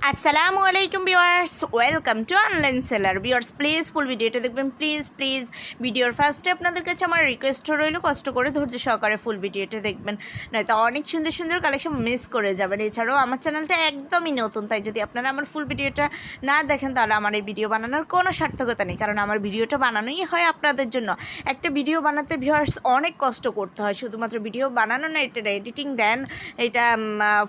আসসালামু আলাইকুম viewers, welcome to online seller. Viewers please full ভিডিওটা দেখবেন। প্লিজ প্লিজ ভিডিওর ফার্স্টে আপনাদের কাছে আমার রিকোয়েস্ট রইল, কষ্ট করে ধৈর্য সহকারে ফুল ভিডিওটা দেখবেন। নয়তো অনেক সুন্দর সুন্দর কালেকশন মিস করে যাবেন। এছাড়াও আমার চ্যানেলটা একদমই নতুন, তাই যদি আপনারা আমার ফুল ভিডিওটা না দেখেন, তাহলে আমার এই ভিডিও বানানোর কোনো সার্থকতা নেই। কারণ আমার ভিডিওটা বানানোই হয় আপনাদের জন্য। একটা ভিডিও বানাতে ভিউয়ার্স অনেক কষ্ট করতে হয়। শুধুমাত্র ভিডিও বানানো না, এটা এডিটিং দেন, এটা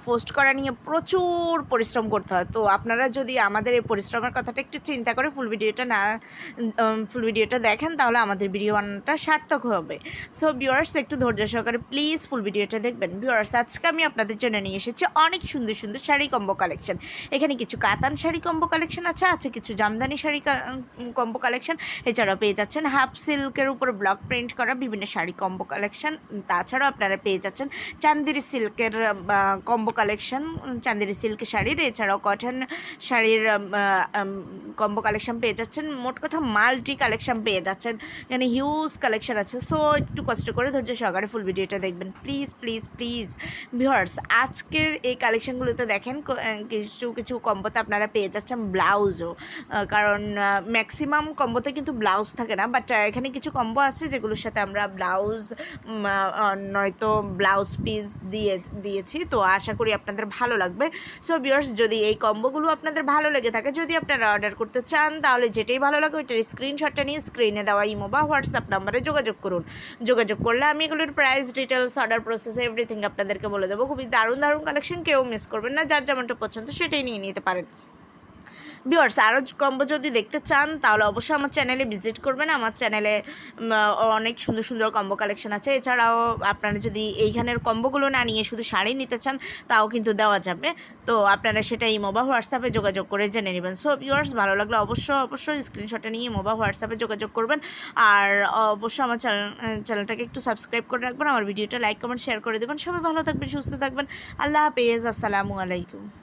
পোস্ট করা নিয়ে প্রচুর পরিশ্রম করতে হয় তো আপনারা যদি আমাদের এই পরিশ্রমের কথাটা একটু চিন্তা করে ফুল ভিডিওটা না ফুল ভিডিওটা দেখেন, তাহলে আমাদের ভিডিও বানানোটা সার্থক হবে। সো ভিউয়ার্স একটু ধৈর্য সহকারে প্লিজ ফুল ভিডিওটা দেখবেন। ভিউয়ার্স আজকে আমি আপনাদের জন্য নিয়ে এসেছি অনেক সুন্দর সুন্দর শাড়ি কম্বো কালেকশন। এখানে কিছু কাতান শাড়ি কম্বো কালেকশন আছে আছে কিছু জামদানি শাড়ি কম্বো কালেকশন। এছাড়াও পেয়ে যাচ্ছেন হাফ সিল্কের উপর ব্লক প্রিন্ট করা বিভিন্ন শাড়ি কম্বো কালেকশন। তাছাড়াও আপনারা পেয়ে যাচ্ছেন চান্দেরি সিল্কের কম্বো কালেকশন চান্দেরি সিল্কের শাড়ির। এছাড়াও কটন শাড়ির কম্বো কালেকশন পেয়ে যাচ্ছেন। মোট কথা মাল্টি কালেকশন পেয়ে যাচ্ছেন। এখানে হিউজ কালেকশান আছে। সো একটু কষ্ট করে ধৈর্য সহকারে ফুল ভিডিওটা দেখবেন। প্লিজ প্লিজ প্লিজ ভিউয়ার্স আজকের এই কালেকশনগুলোতে দেখেন কিছু কিছু কম্বোতে আপনারা পেয়ে যাচ্ছেন ব্লাউজও কারণ ম্যাক্সিমাম কম্বোতে কিন্তু ব্লাউজ থাকে না। বাট এখানে কিছু কম্বো আছে যেগুলোর সাথে আমরা ব্লাউজ নয়তো ব্লাউজ পিস দিয়ে, দিয়েছি। তো আশা করি আপনাদের ভালো লাগবে। সো ভিউয়ার্স যদি এই কম্বোগুলো আপনাদের ভালো লেগে থাকে, যদি আপনারা অর্ডার করতে চান, তাহলে যেটাই ভালো লাগে ওইটার স্ক্রিনশটটা নিয়ে স্ক্রিনে দেওয়া ইমো বা হোয়াটসঅ্যাপ নাম্বারে যোগাযোগ করুন। যোগাযোগ করলে আমি এগুলোর price details order process everything আপনাদেরকে বলে দেবো। খুবই দারুণ দারুণ কালেকশন কেউ মিস করবেন না, যার যেমনটা পছন্দ সেটাই নিয়ে নিতে পারেন। ভিউয়ার্স আরও কম্বো যদি দেখতে চান, তাহলে অবশ্যই আমার চ্যানেলে ভিজিট করবেন। আমার চ্যানেলে অনেক সুন্দর সুন্দর কম্বো কালেকশন আছে। এছাড়াও আপনারা যদি এইখানের কম্বোগুলো না নিয়ে শুধু শাড়ি নিতে চান, তাও কিন্তু দেওয়া যাবে। তো আপনারা সেটা ইমো বা হোয়াটসঅ্যাপে যোগাযোগ করে জেনে নেবেন। সো ভিউয়ার্স ভালো লাগলে অবশ্যই অবশ্যই স্ক্রিনশটটা নিয়ে ইমো বা হোয়াটসঅ্যাপে যোগাযোগ করবেন। আর অবশ্যই আমার চ্যানেল চ্যানেলটাকে একটু সাবস্ক্রাইব করে রাখবেন। আমার ভিডিওটা লাইক কমেন্ট শেয়ার করে দেবেন। সবাই ভালো থাকবেন, সুস্থ থাকবেন। আল্লাহ হাফেজ। আসসালামু আলাইকুম।